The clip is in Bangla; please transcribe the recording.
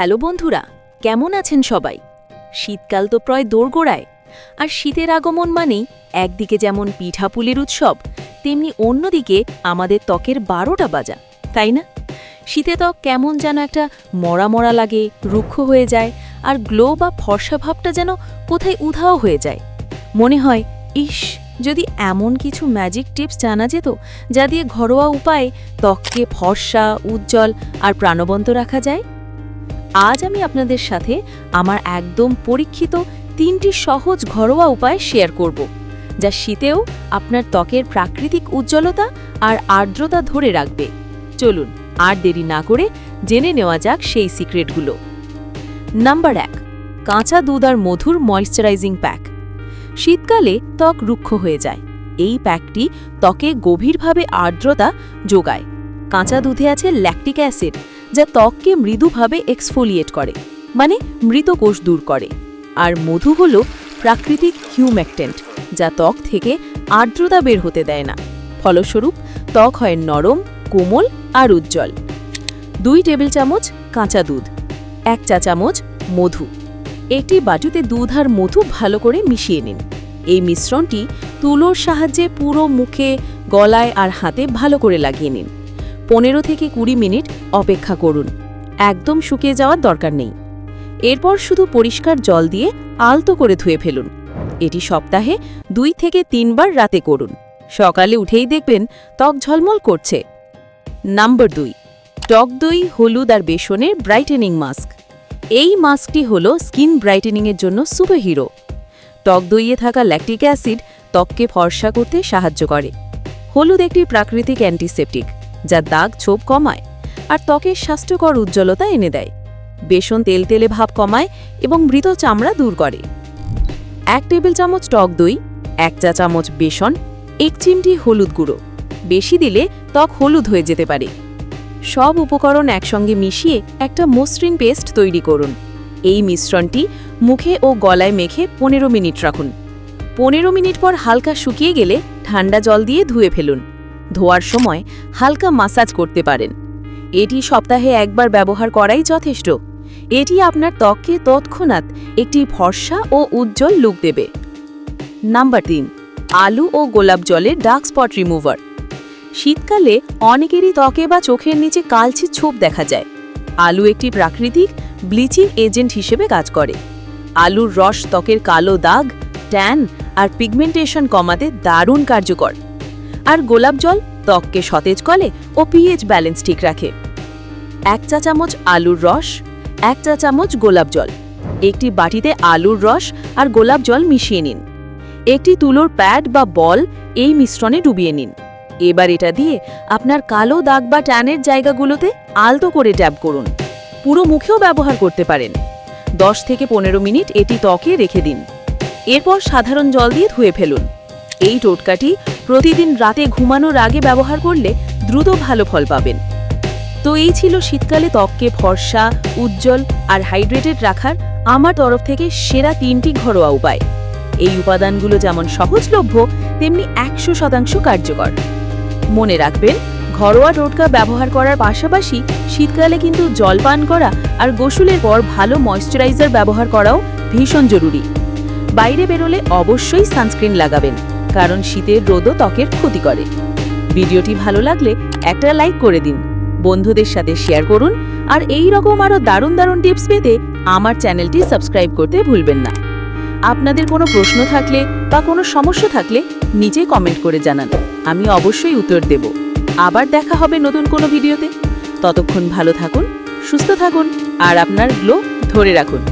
হ্যালো বন্ধুরা, কেমন আছেন সবাই? শীতকাল তো প্রায় দোরগোড়ায়, আর শীতের আগমন মানেই একদিকে যেমন পিঠাপুলির উৎসব, তেমনি অন্যদিকে আমাদের ত্বকের বারোটা বাজা, তাই না? শীতে ত্বক কেমন যেন একটা মরা মরা লাগে, রুক্ষ হয়ে যায়, আর গ্লো বা ফর্সা ভাবটা যেন কোথায় উধাও হয়ে যায়। মনে হয়, ইস, যদি এমন কিছু ম্যাজিক টিপস জানা যেত, যা দিয়ে ঘরোয়া উপায়ে ত্বককে ফর্সা, উজ্জ্বল আর প্রাণবন্ত রাখা যায়। আজ আমি আপনাদের সাথে আমার একদম পরীক্ষিত তিনটি সহজ ঘরোয়া উপায় শেয়ার করব, যা শীতেও আপনার ত্বকের প্রাকৃতিক উজ্জ্বলতা আর আর্দ্রতা ধরে রাখবে। চলুন, আর দেরি না করে জেনে নেওয়া যাক সেই সিক্রেটগুলো। নাম্বার এক, কাঁচা দুধ আর মধুর ময়েশ্চারাইজিং প্যাক শীতকালে ত্বক রুক্ষ হয়ে যায়। এই প্যাকটি ত্বকে গভীরভাবে আর্দ্রতা যোগায়। কাঁচা দুধে আছে ল্যাকটিক অ্যাসিড যা ত্বককে মৃদুভাবে এক্সফোলিয়েট করে মানে মৃত কোষ দূর করে। আর মধু হল প্রাকৃতিক হিউম্যাকটেন্ট যা ত্বক থেকে আর্দ্রতা বের হতে দেয় না। ফলস্বরূপ, ত্বক হয় নরম, কোমল আর উজ্জ্বল। দুই টেবিল চামচ কাঁচা দুধ, এক চা চামচ মধু। একটি বাটিতে দুধ আর মধু ভালো করে মিশিয়ে নিন। এই মিশ্রণটি তুলোর সাহায্যে পুরো মুখে, গলায় আর হাতে ভালো করে লাগিয়ে নিন। পনেরো থেকে কুড়ি মিনিট অপেক্ষা করুন। একদম শুকিয়ে যাওয়ার দরকার নেই। এরপর শুধু পরিষ্কার জল দিয়ে আলতো করে ধুয়ে ফেলুন। এটি সপ্তাহে দুই থেকে তিনবার রাতে করুন। সকালে উঠেই দেখবেন ত্বক ঝলমল করছে। নাম্বার দুই, টক দই, হলুদ আর বেসনের ব্রাইটেনিং মাস্ক। এই মাস্কটি হল স্কিন ব্রাইটেনিংয়ের জন্য সুপারহিরো। টক দইয়ে থাকা ল্যাকটিক অ্যাসিড ত্বককে ফর্সা করতে সাহায্য করে। হলুদ একটি প্রাকৃতিক অ্যান্টিসেপটিক। যা দাগ ছোপ কমায় আর ত্বকের স্বাস্থ্যকর উজ্জ্বলতা এনে দেয়। বেসন তেল তেলে ভাব কমায় এবং মৃত চামড়া দূর করে। এক টেবিল চামচ টক দই, এক চা চামচ বেসন, এক চিমটি হলুদ গুঁড়ো। বেশি দিলে ত্বক হলুদ হয়ে যেতে পারে। সব উপকরণ একসঙ্গে মিশিয়ে একটা মসৃণ পেস্ট তৈরি করুন। এই মিশ্রণটি মুখে ও গলায় মেখে পনেরো মিনিট রাখুন। পনেরো মিনিট পর হালকা শুকিয়ে গেলে ঠান্ডা জল দিয়ে ধুয়ে ফেলুন। ধোয়ার সময় হালকা মাসাজ করতে পারেন। এটি সপ্তাহে একবার ব্যবহার করাই যথেষ্ট। এটি আপনার ত্বককে তৎক্ষণাৎ একটি ফর্সা ও উজ্জ্বল লুক দেবে। নাম্বার তিন, আলু ও গোলাপ জলের ডার্ক স্পট রিমুভার শীতকালে অনেকেরই ত্বকে বা চোখের নিচে কালচে ছোপ দেখা যায়। আলু একটি প্রাকৃতিক ব্লিচিং এজেন্ট হিসেবে কাজ করে। আলুর রস ত্বকের কালো দাগ ট্যান আর পিগমেন্টেশন কমাতে দারুণ কার্যকর। আর গোলাপ জল, ত্বককে সতেজ করে ও পিএইচ ব্যালেন্স ঠিক রাখে। এক চা চামচ আলুর রস, এক চা চামচ গোলাপ জল। একটি বাটিতে আলুর রস আর গোলাপ জল মিশিয়ে নিন। একটি তুলোর প্যাড বা বল এই মিশ্রণে ডুবিয়ে নিন। এবার এটা দিয়ে আপনার কালো দাগ বা ট্যানের জায়গাগুলোতে আলতো করে ট্যাপ করুন। পুরো মুখেও ব্যবহার করতে পারেন। দশ থেকে পনেরো মিনিট এটি ত্বকে রেখে দিন। এরপর সাধারণ জল দিয়ে ধুয়ে ফেলুন। এই টোটকাটি প্রতিদিন রাতে ঘুমানোর আগে ব্যবহার করলে দ্রুত ভালো ফল পাবেন। তো এই ছিল শীতকালে ত্বককে ফর্সা উজ্জ্বল আর হাইড্রেটেড রাখার আমার তরফ থেকে সেরা তিনটি ঘরোয়া উপায়। এই উপাদানগুলো যেমন সহজলভ্য, তেমনি একশো শতাংশ কার্যকর। মনে রাখবেন, ঘরোয়া টোটকা ব্যবহার করার পাশাপাশি শীতকালে কিন্তু জল পান করা আর গোসলের পর ভালো ময়শ্চারাইজার ব্যবহার করাও ভীষণ জরুরি। বাইরে বেরোলে অবশ্যই সানস্ক্রিন লাগাবেন। কারণ শীতের রোদও ত্বকের ক্ষতি করে। ভিডিওটি ভালো লাগলে একটা লাইক করে দিন, বন্ধুদের সাথে শেয়ার করুন, আর এই রকম আরও দারুণ দারুণ টিপস পেতে আমার চ্যানেলটি সাবস্ক্রাইব করতে ভুলবেন না। আপনাদের কোনো প্রশ্ন থাকলে বা কোনো সমস্যা থাকলে নিচে কমেন্ট করে জানান, আমি অবশ্যই উত্তর দেব। আবার দেখা হবে নতুন কোনো ভিডিওতে। ততক্ষণ ভালো থাকুন, সুস্থ থাকুন, আর আপনার গ্লো ধরে রাখুন।